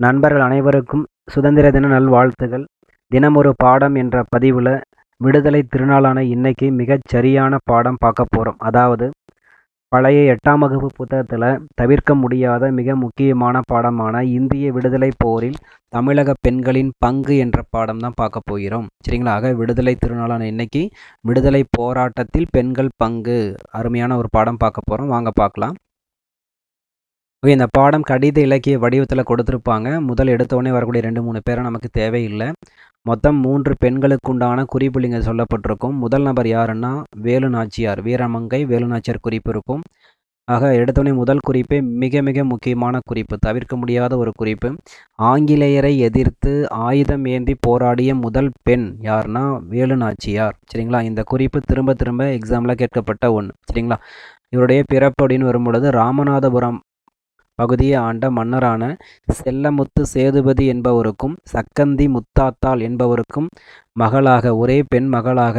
நண்பர்கள் அனைவருக்கும் சுதந்திர தின நல்வாழ்த்துகள். தினம் ஒரு பாடம் என்ற பதிவில் விடுதலை திருநாளான இன்னைக்கு மிகச் சரியான பாடம் பார்க்க போகிறோம் அதாவது பழைய எட்டாம் வகுப்பு புத்தகத்தில் தவிர்க்க முடியாத மிக முக்கியமான பாடமான இந்திய விடுதலை போரில் தமிழக பெண்களின் பங்கு என்ற பாடம் தான் பார்க்க போகிறோம். சரிங்களா? ஆக விடுதலை திருநாளான இன்னைக்கு விடுதலை போராட்டத்தில் பெண்கள் பங்கு. அருமையான ஒரு பாடம் பார்க்க போகிறோம் வாங்க பார்க்கலாம். ஓகே இந்த பாடம் கடித இலக்கிய வடிவத்தில் கொடுத்துருப்பாங்க. முதல் எடுத்தோடனே வரக்கூடிய ரெண்டு மூணு பேரை நமக்கு தேவையில்லை. மொத்தம் மூன்று பெண்களுக்குண்டான குறிப்பு இங்கே சொல்லப்பட்டிருக்கும். முதல் நபர் யாருன்னா வேலு நாச்சியார். வீரமங்கை வேலு நாச்சியார் குறிப்பு இருக்கும். ஆக எடுத்தோடனே முதல் குறிப்பே மிக மிக முக்கியமான குறிப்பு. தவிர்க்க முடியாத ஒரு குறிப்பு. ஆங்கிலேயரை எதிர்த்து ஆயுதம் ஏந்தி போராடிய முதல் பெண் யாருன்னா வேலு நாச்சியார். சரிங்களா? இந்த குறிப்பு திரும்ப திரும்ப எக்ஸாமில் கேட்கப்பட்ட ஒன்று சரிங்களா? இவருடைய பிறப்பு அப்படின்னு வரும்பொழுது ராமநாதபுரம் பகுதியை ஆண்ட மன்னரான செல்லமுத்து சேதுபதி என்பவருக்கும் சக்கந்தி முத்தாத்தாள் என்பவருக்கும் மகளாக ஒரே பெண் மகளாக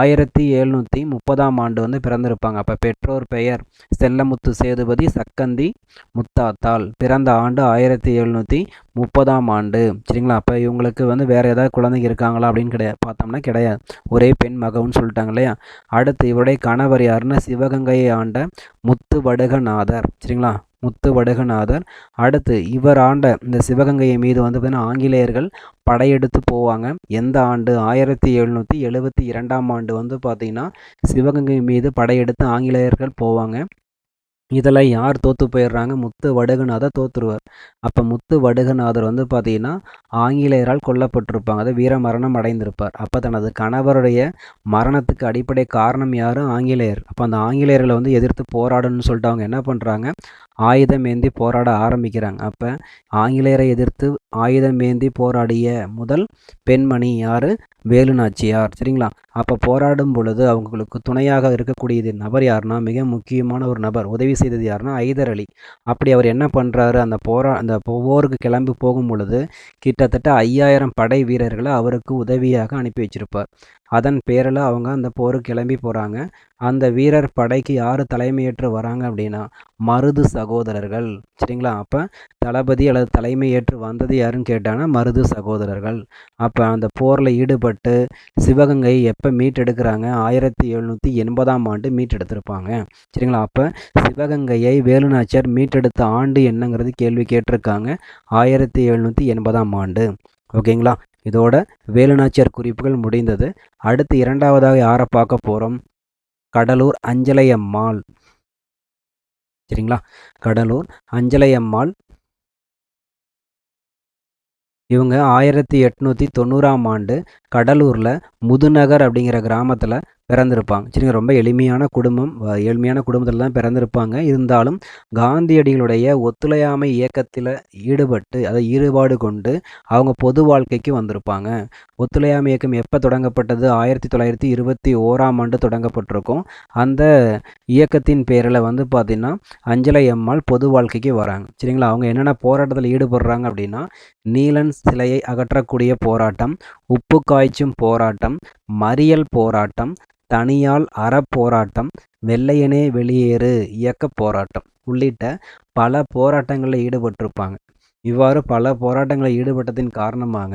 ஆயிரத்தி எழுநூற்றி முப்பதாம் ஆண்டு வந்து பிறந்திருப்பாங்க. அப்போ பெற்றோர் பெயர் செல்லமுத்து சேதுபதி சக்கந்தி முத்தாத்தாள். பிறந்த ஆண்டு ஆயிரத்தி எழுநூற்றி முப்பதாம் ஆண்டு. சரிங்களா? அப்போ இவங்களுக்கு வந்து வேறு ஏதாவது குழந்தைங்க இருக்காங்களா அப்படின்னு கிடையாது பார்த்தோம்னா கிடையாது. ஒரே பெண் மகவுன்னு சொல்லிட்டாங்க இல்லையா? அடுத்து இவருடைய கணவர் யாருன்னா சிவகங்கையை ஆண்ட முத்து வடுகநாதர் சரிங்களா? முத்து வடுகநாதர் அடுத்து இவர் ஆண்ட இந்த சிவகங்கையை மீது வந்து பார்த்திங்கன்னா ஆங்கிலேயர்கள் படையெடுத்து போவாங்க. எந்த ஆண்டு? ஆயிரத்தி எழுநூற்றி எழுபத்தி இரண்டாம் ஆண்டு வந்து பார்த்திங்கன்னா சிவகங்கை மீது படையெடுத்து ஆங்கிலேயர்கள் போவாங்க. இதில் யார் தோற்று போயிடுறாங்க? முத்து வடுகநாதர் தோற்றுருவார் அப்போ முத்து வடுகநாதர் வந்து பார்த்திங்கன்னா ஆங்கிலேயரால் கொல்லப்பட்டிருப்பாங்க. அதை வீர மரணம் அடைந்திருப்பார். அப்போ தனது கணவருடைய மரணத்துக்கு அடிப்படை காரணம் யார்? ஆங்கிலேயர். அப்போ அந்த ஆங்கிலேயர்களை வந்து எதிர்த்து போராடணும்னு சொல்லிட்டு அவங்க என்ன பண்ணுறாங்க ஆயுதம் ஏந்தி போராட ஆரம்பிக்கிறாங்க. அப்போ ஆங்கிலேயரை எதிர்த்து ஆயுதம் ஏந்தி போராடிய முதல் பெண்மணி யார்? வேலுநாச்சியார். சரிங்களா? அப்போ போராடும் பொழுது அவங்களுக்கு துணையாக இருக்கக்கூடியது நபர் யாருன்னா மிக முக்கியமான ஒரு நபர் உதவி செய்தது யாருன்னா ஐதர் அலி. அப்படி அவர் என்ன பண்ணுறாரு அந்த போரா அந்த போருக்கு கிளம்பி போகும் பொழுது கிட்டத்தட்ட ஐயாயிரம் படை வீரர்களை அவருக்கு உதவியாக அனுப்பி வச்சிருப்பார். அதன் பேரில் அவங்க அந்த போருக்கு கிளம்பி போகிறாங்க அந்த வீரர் படைக்கு யார் தலைமையேற்று வராங்க அப்படின்னா மருது சகோதரர்கள். சரிங்களா? அப்போ தளபதி அல்லது தலைமை ஏற்று வந்தது யாருன்னு கேட்டாங்கன்னா மருது சகோதரர்கள். அப்போ அந்த போரில் ஈடுபட்டு சிவகங்கை எப்போ மீட்டெடுக்கிறாங்க? ஆயிரத்தி எழுநூற்றி எண்பதாம் ஆண்டு மீட்டெடுத்திருப்பாங்க. சரிங்களா? அப்போ சிவகங்கையை வேலுநாச்சியார் மீட்டெடுத்த ஆண்டு என்னங்கிறது கேள்வி கேட்டிருக்காங்க. ஆயிரத்தி எழுநூற்றி எண்பதாம் ஆண்டு. ஓகேங்களா? இதோட வேலுநாச்சியார் குறிப்புகள் முடிந்தது. அடுத்து இரண்டாவதாக யாரை பார்க்க போகிறோம் கடலூர் அஞ்சலையம்மாள். சரிங்களா? கடலூர் அஞ்சலையம்மாள். இவங்க ஆயிரத்தி எட்நூற்றி தொண்ணூறாம் ஆண்டு கடலூரில் முதுநகர் அப்படிங்கிற கிராமத்தில் பிறந்திருப்பாங்க. சரிங்க ரொம்ப எளிமையான குடும்பம் எளிமையான குடும்பத்தில் தான் பிறந்திருப்பாங்க. இருந்தாலும் காந்தியடிகளுடைய ஒத்துழையாமை இயக்கத்தில் ஈடுபட்டு அதை ஈடுபாடு கொண்டு அவங்க பொது வாழ்க்கைக்கு வந்திருப்பாங்க. ஒத்துழையாமை இயக்கம் எப்போ தொடங்கப்பட்டது? ஆயிரத்தி தொள்ளாயிரத்தி இருபத்தி ஓராம் ஆண்டு தொடங்கப்பட்டிருக்கும். அந்த இயக்கத்தின் பேரில் வந்து பார்த்திங்கன்னா அஞ்சலை அம்மாள் பொது வாழ்க்கைக்கு வராங்க. சரிங்களா அவங்க என்னென்ன போராட்டத்தில் ஈடுபடுறாங்க அப்படின்னா நீலன் சிலையை அகற்றக்கூடிய போராட்டம் உப்பு காய்ச்சும் போராட்டம் மறியல் போராட்டம் தனியால் அறப்போராட்டம் வெள்ளையனே வெளியேறு இயக்க போராட்டம் உள்ளிட்ட பல போராட்டங்களில் ஈடுபட்டிருப்பாங்க. இவ்வாறு பல போராட்டங்களில் ஈடுபட்டதின் காரணமாக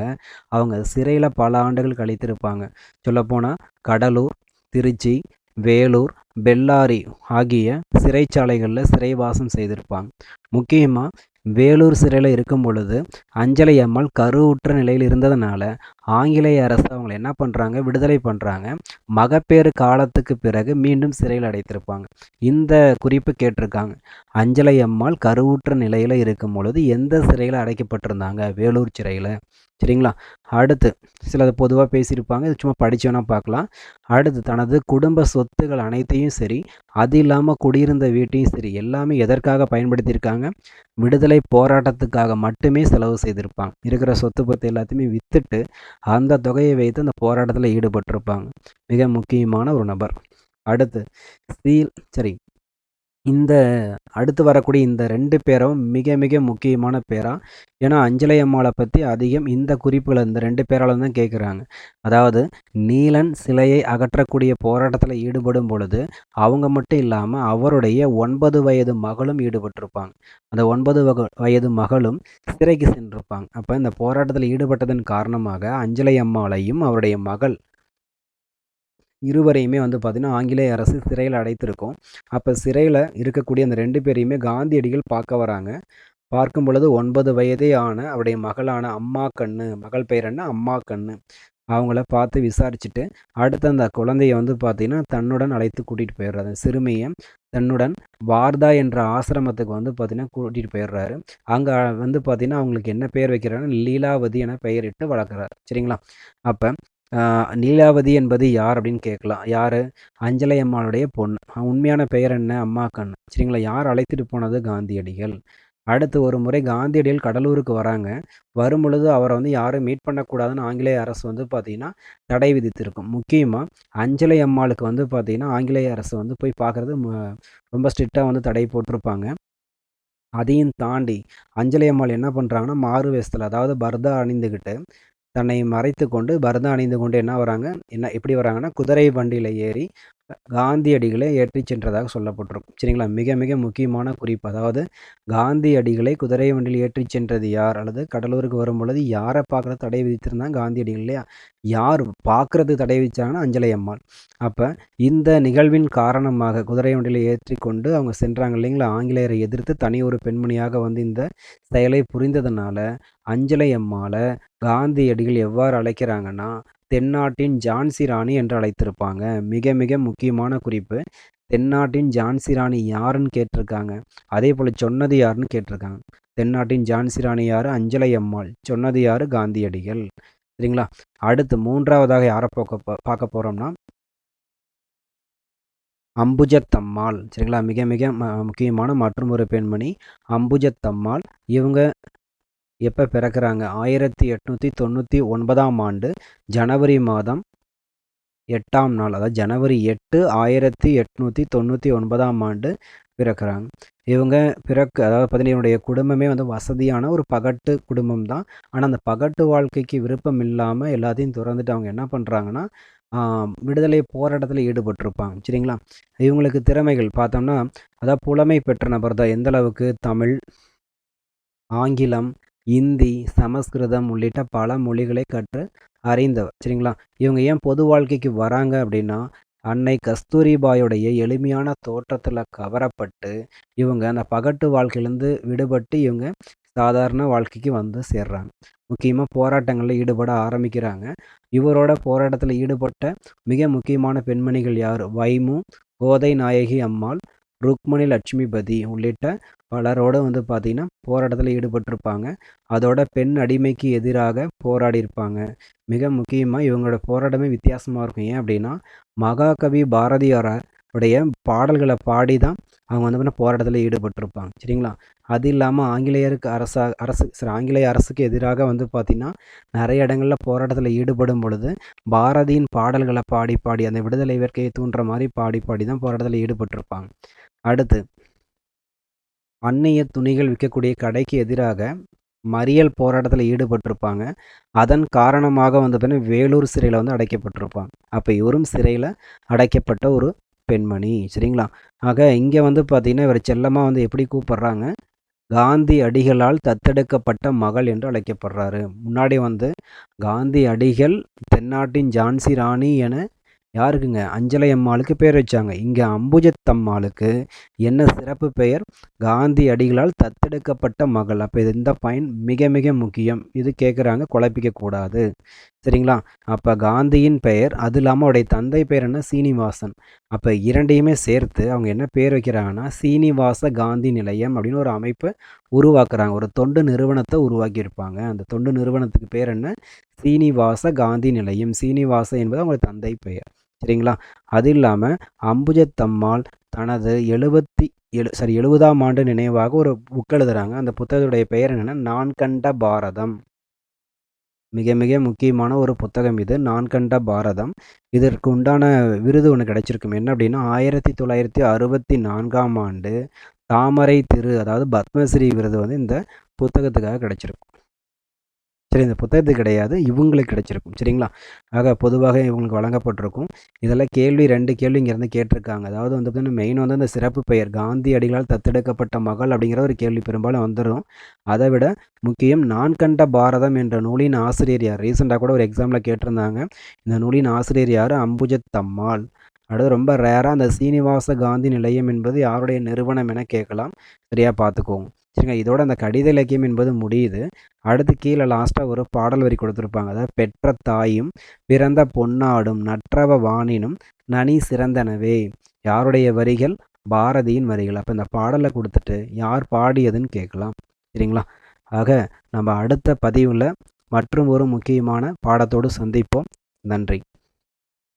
அவங்க சிறையில் பல ஆண்டுகள் கழித்திருப்பாங்க. சொல்லப்போனால் கடலூர் திருச்சி வேலூர் பெல்லாரி ஆகிய சிறைச்சாலைகளில் சிறைவாசம் செய்திருப்பாங்க. முக்கியமாக வேலூர் சிறையில் இருக்கும் பொழுது அஞ்சலை அம்மாள் கருவுற்ற நிலையில் இருந்ததுனால ஆங்கிலேய அரசு அவங்களை என்ன பண்ணுறாங்க விடுதலை பண்ணுறாங்க மகப்பேறு காலத்துக்கு பிறகு மீண்டும் சிறையில் அடைத்திருப்பாங்க. இந்த குறிப்பு கேட்டிருக்காங்க. அஞ்சலை அம்மாள் கருவுற்ற நிலையில் இருக்கும் பொழுது எந்த சிறையில் அடைக்கப்பட்டிருந்தாங்க? வேலூர் சிறையில். சரிங்களா? அடுத்து சிலது பொதுவாக பேசியிருப்பாங்க. இது சும்மா படித்தோன்னா பார்க்கலாம். அடுத்து தனது குடும்ப சொத்துகள் அனைத்தையும் சரி அது இல்லாமல் குடியிருந்த வீட்டையும் சரி எல்லாமே எதற்காக பயன்படுத்தியிருக்காங்க? விடுதலை போராட்டத்துக்காக மட்டுமே செலவு செய்திருப்பாங்க. இருக்கிற சொத்து பத்து எல்லாத்தையுமே விற்றுட்டு அந்த தொகையை வைத்து அந்த போராட்டத்தில் ஈடுபட்டிருப்பாங்க. மிக முக்கியமான ஒரு நபர். அடுத்து சீல் சரி இந்த அடுத்து வரக்கூடிய இந்த ரெண்டு பேரும் மிக மிக முக்கியமான பேராக ஏன்னா அஞ்சலை அம்மாவை பற்றி அதிகம் இந்த குறிப்புகளை இந்த ரெண்டு பேராலும் தான் கேட்குறாங்க அதாவது நீலன் சிலையை அகற்றக்கூடிய போராட்டத்தில் ஈடுபடும் பொழுது அவங்க மட்டும் இல்லாமல் அவருடைய ஒன்பது வயது மகளும் ஈடுபட்டிருப்பாங்க. அந்த ஒன்பது வக வயது மகளும் சிறைக்கு சென்றிருப்பாங்க. அப்போ இந்த போராட்டத்தில் ஈடுபட்டதன் காரணமாக அஞ்சலை அம்மாளையும் அவருடைய மகள் இருவரையுமே வந்து பார்த்திங்கன்னா ஆங்கிலேய அரசு சிறையில் அடைத்திருக்கும். அப்போ சிறையில் இருக்கக்கூடிய அந்த ரெண்டு பேரையுமே காந்தியடிகள் பார்க்க வராங்க. பார்க்கும் பொழுது ஒன்பது வயதே ஆன அவருடைய மகளான அம்மா கண்ணு மகள் பெயர் என்ன? அம்மா கண்ணு. அவங்கள பார்த்து விசாரிச்சுட்டு அடுத்து அந்த குழந்தைய வந்து பார்த்திங்கன்னா தன்னுடன் அழைத்து கூட்டிகிட்டு போயிடுறாரு. சிறுமியை தன்னுடன் வார்தா என்ற ஆசிரமத்துக்கு வந்து பார்த்திங்கன்னா கூட்டிகிட்டு போயிடுறாரு. அங்கே வந்து பார்த்திங்கன்னா அவங்களுக்கு என்ன பெயர் வைக்கிறாருன்னு லீலாவதி என பெயரிட்டு வளர்க்குறாரு. சரிங்களா? அப்போ நீலாவதி என்பது யார் அப்படின்னு கேட்கலாம். யார்? அஞ்சலை அம்மாளுடைய பொண்ணு. உண்மையான பெயர் என்ன? அம்மா கண். சரிங்களா? யார் அழைத்துட்டு போனது? காந்தியடிகள். அடுத்து ஒரு முறை காந்தியடிகள் கடலூருக்கு வராங்க. வரும் பொழுது அவரை வந்து யாரும் மீட் பண்ணக்கூடாதுன்னு ஆங்கிலேய அரசு வந்து பார்த்திங்கன்னா தடை விதித்திருக்கும். முக்கியமாக அஞ்சலை அம்மாளுக்கு வந்து பார்த்திங்கன்னா ஆங்கிலேய அரசு வந்து போய் பார்க்குறது ரொம்ப ஸ்ட்ரிக்டாக வந்து தடை போட்டிருப்பாங்க. அதையும் தாண்டி அஞ்சலி அம்மாள் என்ன பண்ணுறாங்கன்னா மாறு வேஷத்தில் அதாவது பர்தா அணிந்துக்கிட்டு தன்னை மறைத்து கொண்டு பரதம் அணிந்து கொண்டு என்ன வராங்க? என்ன எப்படி வராங்கன்னா குதிரை வண்டியில் ஏறி காந்தியடிகளை ஏற்றி சென்றதாக சொல்லப்பட்டிருக்கும். சரிங்களா? மிக மிக முக்கியமான குறிப்பு. அதாவது காந்தியடிகளை குதிரை வண்டியில் ஏற்றி சென்றது யார்? அல்லது கடலூருக்கு வரும் பொழுது யாரை பார்க்குறது தடை விதித்திருந்தாங்க காந்தியடிகள் இல்லையா? யார் பார்க்குறது தடை விதிச்சாங்கன்னா அஞ்சலை அம்மாள். அப்போ இந்த நிகழ்வின் காரணமாக குதிரை வண்டியில் ஏற்றி கொண்டு அவங்க சென்றாங்க இல்லைங்களா? ஆங்கிலேயரை எதிர்த்து தனி ஒரு பெண்மணியாக வந்து இந்த செயலை புரிந்ததுனால அஞ்சலை அம்மாவை காந்தியடிகள் எவ்வாறு அழைக்கிறாங்கன்னா தென்னாட்டின் ஜான்சி ராணி என்று அழைத்திருப்பாங்க. மிக மிக முக்கியமான குறிப்பு. தென்னாட்டின் ஜான்சி ராணி யாருன்னு கேட்டிருக்காங்க. அதே போல் சொன்னது யாருன்னு கேட்டிருக்காங்க. தென்னாட்டின் ஜான்சி ராணி யார்? அஞ்சலை அம்மாள். சொன்னது யார்? காந்தியடிகள். சரிங்களா? அடுத்து மூன்றாவதாக யாரை பார்க்க பார்க்க போகிறோம்னா அம்புஜத்தம்மாள். சரிங்களா? மிக மிக முக்கியமான மற்றும் ஒரு பெண்மணி. அம்புஜத்தம்மாள். இவங்க எப்போ பிறக்கிறாங்க? ஆயிரத்தி எட்நூற்றி தொண்ணூற்றி ஒன்பதாம் ஆண்டு ஜனவரி மாதம் எட்டாம் நாள் அதாவது ஜனவரி எட்டு ஆயிரத்தி எட்நூற்றி தொண்ணூற்றி ஒன்பதாம் ஆண்டு பிறக்கிறாங்க. இவங்க பிறக்கு அதாவது பார்த்தீங்கன்னா குடும்பமே வந்து வசதியான ஒரு பகட்டு குடும்பம் தான். ஆனால் அந்த பகட்டு வாழ்க்கைக்கு விருப்பம் இல்லாமல் எல்லாத்தையும் திறந்துட்டு அவங்க என்ன பண்ணுறாங்கன்னா விடுதலை போராட்டத்தில் ஈடுபட்டிருப்பாங்க. சரிங்களா? இவங்களுக்கு திறமைகள் பார்த்தோம்னா அதாவது புலமை பெற்ற நபர் தான். எந்த அளவுக்கு தமிழ் ஆங்கிலம் இந்தி சமஸ்கிருதம் உள்ளிட்ட பல மொழிகளை கற்று அறிந்தவர். சரிங்களா? இவங்க ஏன் பொது வாழ்க்கைக்கு வராங்க அப்படின்னா அன்னை கஸ்தூரிபாயுடைய எளிமையான தோற்றத்தில் கவரப்பட்டு இவங்க அந்த பகட்டு வாழ்க்கையிலேருந்து விடுபட்டு இவங்க சாதாரண வாழ்க்கைக்கு வந்து சேர்றாங்க. முக்கியமாக போராட்டங்களில் ஈடுபட ஆரம்பிக்கிறாங்க. இவரோட போராட்டத்தில் ஈடுபட்ட மிக முக்கியமான பெண்மணிகள் யார்? வைமு கோதை நாயகி அம்மாள் ருக்மணி லட்சுமிபதி உள்ளிட்ட பலரோடு வந்து பார்த்திங்கன்னா போராட்டத்தில் ஈடுபட்டிருப்பாங்க. அதோட பெண் அடிமைக்கு எதிராக போராடி இருப்பாங்க மிக முக்கியமாக இவங்களோட போராட்டமே வித்தியாசமாக இருக்கும். ஏன் அப்படின்னா மகாகவி பாரதியாரோடைய பாடல்களை பாடி தான் அவங்க வந்து போராட்டத்தில் ஈடுபட்டிருப்பாங்க. சரிங்களா? அது இல்லாமல் ஆங்கிலேயருக்கு அரசாக அரசு சரி ஆங்கிலேய அரசுக்கு எதிராக வந்து பார்த்திங்கன்னா நிறைய இடங்களில் போராட்டத்தில் ஈடுபடும் பொழுது பாரதியின் பாடல்களை பாடி பாடி அந்த விடுதலை இயற்கையை தூண்டுற மாதிரி பாடி பாடி தான் போராட்டத்தில் ஈடுபட்டிருப்பாங்க. அடுத்து அந்நிய துணிகள் விற்கக்கூடிய கடைக்கு எதிராக மறியல் போராட்டத்தில் ஈடுபட்டிருப்பாங்க. அதன் காரணமாக வந்து பார்த்தீங்கன்னா வேலூர் சிறையில் வந்து அடைக்கப்பட்டிருப்பாங்க. அப்போ இவரும் சிறையில் அடைக்கப்பட்ட ஒரு பெண்மணி சரிங்களா? ஆக இங்கே வந்து பார்த்திங்கன்னா இவர் செல்லமாக வந்து எப்படி கூப்பிட்றாங்க? காந்தி அடிகளால் தத்தெடுக்கப்பட்ட மகள் என்று அழைக்கப்படுறாரு. முன்னாடி வந்து காந்தி அடிகள் தென்னாட்டின் ஜான்சி ராணி என யாருக்குங்க? அஞ்சலை அம்மாளுக்கு பேர் வச்சாங்க. இங்கே அம்புஜத்தம்மாளுக்கு என்ன சிறப்பு பெயர்? காந்தி அடிகளால் தத்தெடுக்கப்பட்ட மகள். அப்போ இது இந்த பயன் மிக மிக முக்கியம். இது கேட்குறாங்க குழப்பிக்கக்கூடாது சரிங்களா? அப்போ காந்தியின் பெயர் அது இல்லாமல் அவருடைய தந்தை பெயர் என்ன? சீனிவாசன். அப்போ இரண்டையுமே சேர்த்து அவங்க என்ன பேர் வைக்கிறாங்கன்னா சீனிவாச காந்தி நிலையம் அப்படின்னு ஒரு அமைப்பு உருவாக்குறாங்க. ஒரு தொண்டு நிறுவனத்தை உருவாக்கியிருப்பாங்க. அந்த தொண்டு நிறுவனத்துக்கு பேர் என்ன? சீனிவாச காந்தி நிலையம். சீனிவாச என்பது அவங்களுடைய தந்தை பெயர். சரிங்களா அது இல்லாமல் அம்புஜத்தம்மாள் தனது எழுபத்தி எழு சாரி எழுபதாம் ஆண்டு நினைவாக ஒரு புக் எழுதுகிறாங்க அந்த புத்தகத்துடைய பெயர் என்னென்னா நான் கண்ட பாரதம். மிக மிக முக்கியமான ஒரு புத்தகம் இது நான் கண்ட பாரதம். இதற்கு உண்டான விருது ஒன்று கிடைச்சிருக்கும். என்ன அப்படின்னா ஆயிரத்தி தொள்ளாயிரத்தி அறுபத்தி நான்காம் ஆண்டு தாமரை திரு அதாவது பத்மஸ்ரீ விருது வந்து இந்த புத்தகத்துக்காக கிடைச்சிருக்கும். சரி இந்த புத்தகத்துக்கு கிடையாது. இவங்களுக்கு கிடைச்சிருக்கும். சரிங்களா? ஆக பொதுவாக இவங்களுக்கு வழங்கப்பட்டிருக்கும். இதெல்லாம் கேள்வி ரெண்டு கேள்வி இங்கேருந்து கேட்டிருக்காங்க. அதாவது வந்து பார்த்தீங்கன்னா மெயின் வந்து அந்த சிறப்பு பெயர் காந்தி அடிகளால் தத்தெடுக்கப்பட்ட மகள் அப்படிங்கிற ஒரு கேள்வி பெரும்பாலும் வந்துடும் அதை விட முக்கியம் நான் கண்ட பாரதம் என்ற நூலின் ஆசிரியர் யார்? ரீசெண்டாக கூட ஒரு எக்ஸாமில் கேட்டிருந்தாங்க. இந்த நூலின் ஆசிரியர் யார்? அம்புஜத்தம்மாள் அடுத்து ரொம்ப ரேராக அந்த சீனிவாச காந்தி நிலையம் என்பது யாருடைய நிறுவனம் என கேட்கலாம். சரியாக பார்த்துக்கோங்க. சரிங்க இதோட அந்த கடித இலக்கியம் என்பது முடியுது. அடுத்து கீழே லாஸ்ட்டாக ஒரு பாடல் வரி கொடுத்துருப்பாங்க. அதாவது பெற்ற தாயும் பிறந்த பொன்னாடும் நற்றவ வாணினும் நனி சிறந்தனவே. யாருடைய வரிகள்? பாரதியின் வரிகள். அப்போ இந்த பாடலை கொடுத்துட்டு யார் பாடியதுன்னு கேட்கலாம். சரிங்களா? ஆக நம்ம அடுத்த பதிவில் மற்றும் ஒரு முக்கியமான பாடத்தோடு சந்திப்போம். நன்றி.